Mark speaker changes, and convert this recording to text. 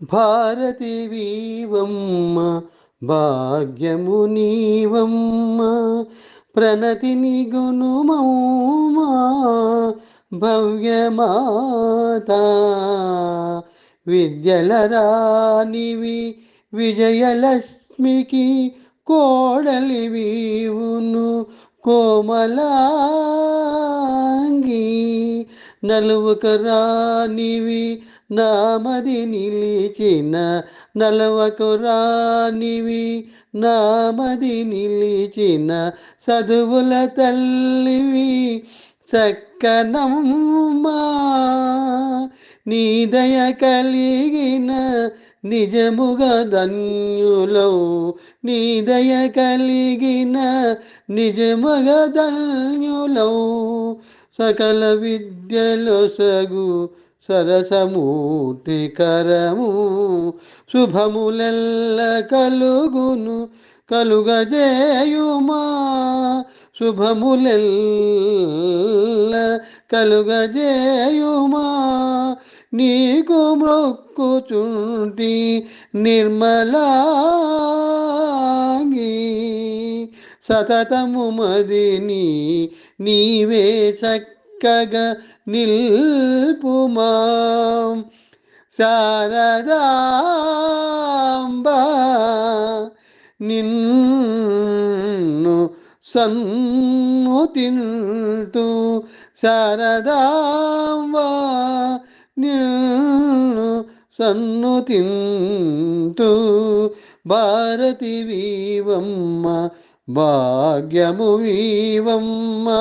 Speaker 1: భారతి వీవమ్మ భాగ్యము నీవమ్మ ప్రణతిని గుణమౌమా భవ్యమాత విద్యల రానివి విజయలక్ష్మికి కోడలి వీవును కోమలాంగి నలువకరానివి నామది నిలిచిన నలవకరానివి నామది నిలిచిన చదువుల తల్లివి చక్కనమ్మా. నీ దయ కలిగిన నిజముగా ధన్యులౌ నీ దయ కలిగిన నిజముగా ధన్యులౌ సకల విద్యలో సగు సరసమూర్తి కరము శుభములెల్ల కలుగును కలుగజేయుమా. శుభములెల్ల కలుగజేయుమా. నీకు మ్రొక్కుచుంటి నిర్మలాంగి. సతతము మదిని నీవే చక్కగా నిల్పుమా. శారదాంబ నిన్ను సన్నుతింతు శారదాంబ నిన్ను సన్ను తింటూ భారతి వీవమ్మ భాగ్యము వీవమ్మా